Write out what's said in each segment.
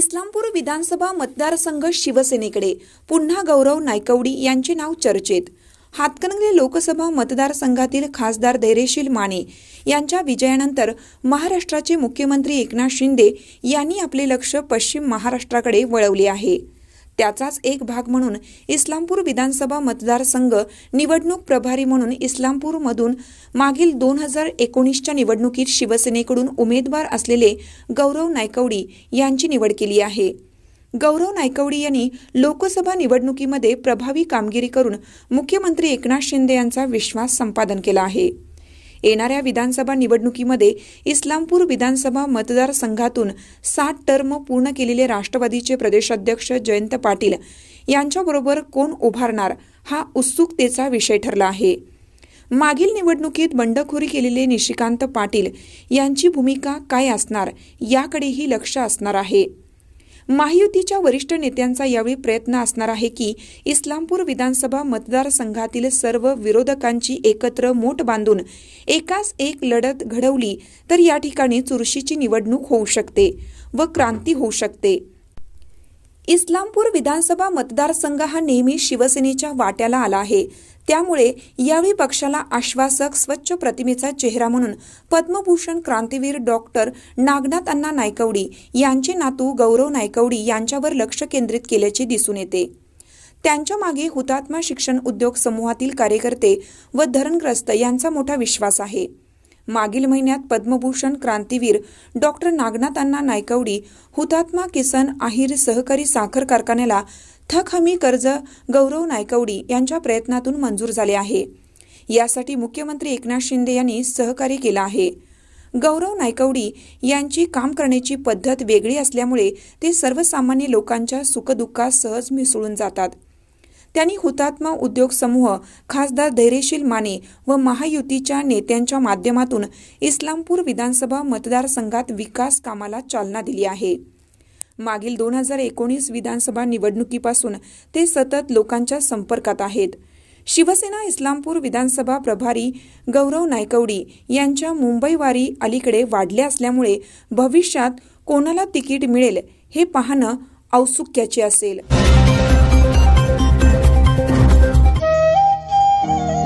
इस्लामपूर विधानसभा मतदारसंघ शिवसेनेकडे पुन्हा गौरव नायकवडी यांचे नाव चर्चेत. हातकणंगले लोकसभा मतदारसंघातील खासदार धैर्यशील माने यांच्या विजयानंतर महाराष्ट्राचे मुख्यमंत्री एकनाथ शिंदे यांनी आपले लक्ष पश्चिम महाराष्ट्राकडे वळवले आहे. त्याचाच एक भाग म्हणून इस्लामपूर विधानसभा मतदारसंघ निवडणूक प्रभारी म्हणून इस्लामपूरमधून मागील दोन हजार एकोणीसच्या निवडणुकीत शिवसेनेकडून उमेदवार असलेले गौरव नायकवडी यांची निवड केली आहे. गौरव नायकवडी यांनी लोकसभा निवडणुकीमध्ये प्रभावी कामगिरी करून मुख्यमंत्री एकनाथ शिंदे यांचा विश्वास संपादन केला आहे. येणाऱ्या विधानसभा निवडणुकीमध्ये इस्लामपूर विधानसभा मतदारसंघातून सात टर्म पूर्ण केलेले राष्ट्रवादीचे प्रदेशाध्यक्ष जयंत पाटील यांच्याबरोबर कोण उभारणार हा उत्सुकतेचा विषय ठरला आहे. मागील निवडणुकीत बंडखोरी केलेले निशिकांत पाटील यांची भूमिका काय असणार याकडेही लक्ष असणार आहे. महायुतीच्या वरिष्ठ नेत्यांचा यावेळी प्रयत्न असणार आहे की इस्लामपूर विधानसभा मतदारसंघातील सर्व विरोधकांची एकत्र मोठ बांधून एकास एक लढत घडवली तर या ठिकाणी चुरशीची निवडणूक होऊ शकते व क्रांती होऊ शकते. इस्लामपूर विधानसभा मतदारसंघ हा नेहमी शिवसेनेच्या वाट्याला आला आहे. त्यामुळे यावेळी पक्षाला आश्वासक स्वच्छ प्रतिमेचा चेहरा म्हणून पद्मभूषण क्रांतीवीर डॉक्टर नागनाथ अण्णा नायकवडी यांचे नातू गौरव नायकवडी यांच्यावर लक्ष केंद्रित केल्याचे दिसून येते. त्यांच्या मागे हुतात्मा शिक्षण उद्योग समूहातील कार्यकर्ते व धरणग्रस्त यांचा मोठा विश्वास आहे. मागील महिन्यात पद्मभूषण क्रांतीवीर डॉक्टर नागनाथ अण्णा नायकवडी हुतात्मा किसन आहिर सहकारी साखर कारखान्याला थक हमी कर्ज गौरव नायकवडी यांच्या प्रयत्नातून मंजूर झाले आहे. यासाठी मुख्यमंत्री एकनाथ शिंदे यांनी सहकार्य केलं आहे. गौरव नायकवडी यांची काम करण्याची पद्धत वेगळी असल्यामुळे ते सर्वसामान्य लोकांच्या सुखदुःखात सहज मिसळून जातात. त्यांनी हुतात्मा उद्योग समूह खासदार धैर्यशील माने व महायुतीच्या नेत्यांच्या माध्यमातून इस्लामपूर विधानसभा मतदारसंघात विकास कामाला चालना दिली आहे. मागील दोन हजार एकोणीस विधानसभा निवडणुकीपासून ते सतत लोकांच्या संपर्कात आहेत. शिवसेना इस्लामपूर विधानसभा प्रभारी गौरव नायकवडी यांच्या मुंबईवारी अलीकडे वाढल्या असल्यामुळे भविष्यात कोणाला तिकीट मिळेल हे पाहणं औत्सुक्याचे असेल.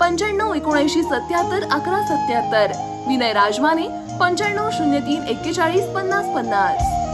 पंच्याण्णव एकोणऐंशी सत्याहत्तर अकरा सत्याहत्तर. विनय राजमाने पंच्याण्णव शून्य तीन एक्केचाळीस पन्नास पन्नास.